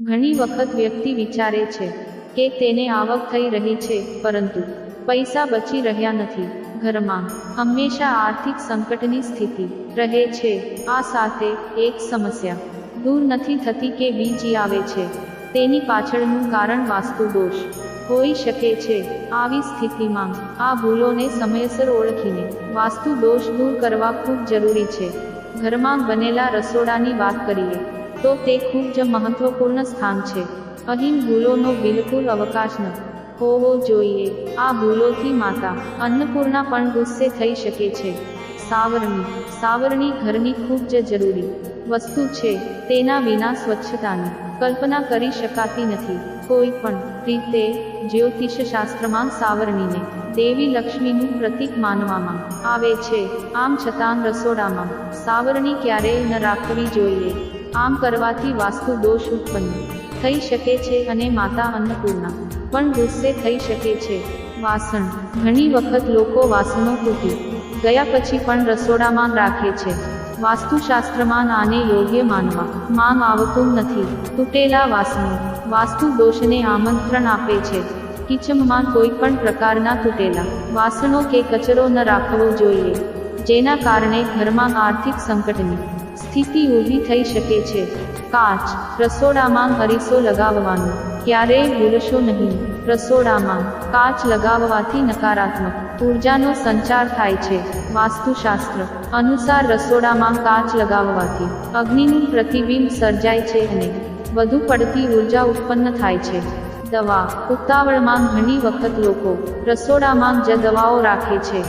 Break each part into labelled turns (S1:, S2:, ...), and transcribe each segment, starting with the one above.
S1: ઘણી વખત વ્યક્તિ વિચારે છે કે તેને આવક થઈ રહી છે, પરંતુ પૈસા બચી રહ્યા નથી. ઘરમાં હંમેશા આર્થિક સંકટની સ્થિતિ રહે છે. આ સાથે એક સમસ્યા દૂર નથી થતી કે બીજી આવે છે. તેની પાછળનું કારણ વાસ્તુ દોષ હોઈ શકે છે. આવી સ્થિતિમાં આ ભૂલોને સમયસર ઓળખીને વાસ્તુ દોષ દૂર કરવા ખૂબ જરૂરી છે. ઘરમાં બનેલા રસોડાની વાત કરીએ તો તે ખૂબ જ મહત્વપૂર્ણ સ્થાન છે. અહીં ભૂલોનો બિલકુલ અવકાશ ન હોવો જોઈએ. આ ભૂલોથી માતા અન્નપૂર્ણા પણ ગુસ્સે થઈ શકે છે. સાવરણી. સાવરણી ઘરની ખૂબ જ જરૂરી વસ્તુ છે. તેના વિના સ્વચ્છતાની કલ્પના કરી શકાતી નથી. કોઈ પણ રીતે જ્યોતિષશાસ્ત્રમાં સાવરણીને દેવી લક્ષ્મીનું પ્રતીક માનવામાં આવે છે. આમ છતાં રસોડામાં સાવરણી ક્યારેય ન રાખવી જોઈએ. આમ કરવાથી વાસ્તુ દોષ ઉત્પન્ન થઈ શકે છે અને માતા અન્નપૂર્ણા પણ ગુસ્સે થઈ શકે છે. વાસણ. ઘણી વખત લોકો વાસણો તૂટી ગયા પછી પણ રસોડામાં રાખે છે. વાસ્તુશાસ્ત્રમાં આને યોગ્ય માનવા માંગ આવતું નથી. તૂટેલા વાસણો. વાસ્તુ દોષને આમંત્રણ આપે છે. કિચનમાં કોઈ પણ પ્રકારના તૂટેલા વાસણો કે કચરો ન રાખવો જોઈએ, જેના કારણે ઘરમાં આર્થિક સંકટની સ્થિતિ ઊભી થઈ શકે છે. કાચ, રસોડામાં હરીસો લગાવવાનું. ક્યારેય ભૂલશો નહીં. રસોડામાં કાચ લગાવવાથી નકારાત્મક ઉર્જાનો સંચાર થાય છે. વાસ્તુશાસ્ત્ર અનુસાર રસોડામાં કાચ લગાવવાથી અગ્નિનું પ્રતિબિંબ સર્જાય છે અને વધુ પડતી ઊર્જા ઉત્પન્ન થાય છે. દવા, ઉતાવળમાં ઘણી વખત લોકો રસોડામાં જ દવાઓ રાખે છે.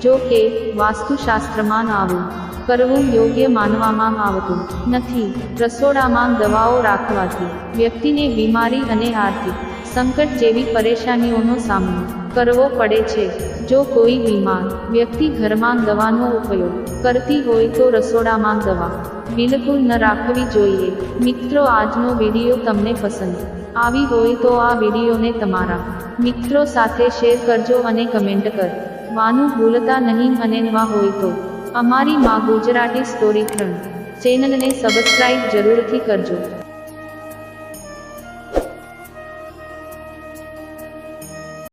S1: જો કે, વાસ્તુશાસ્ત્રમાં આવું. કરવું યોગ્ય માનવામાં આવતું નથી. રસોડામાં દવાઓ રાખવાથી વ્યક્તિને બીમારી અને આર્થિક સંકટ જેવી પરેશાનીઓનો સામનો કરવો પડે છે. જો કોઈ બીમાર વ્યક્તિ ઘરમાં દવાનો ઉપયોગ કરતી હોય તો રસોડામાં દવા બિલકુલ ન રાખવી જોઈએ. મિત્રો, આજનો વીડિયો તમને પસંદ આવી હોય તો આ વિડીયોને તમારા મિત્રો સાથે શેર કરજો અને કમેન્ટ કર. વાનું ભૂલતા નહીં અને નવા હોય તો અમારી માં ગુજરાતી સ્ટોરી ત્રણ ચેનલને સબસ્ક્રાઇબ જરૂરથી કરજો.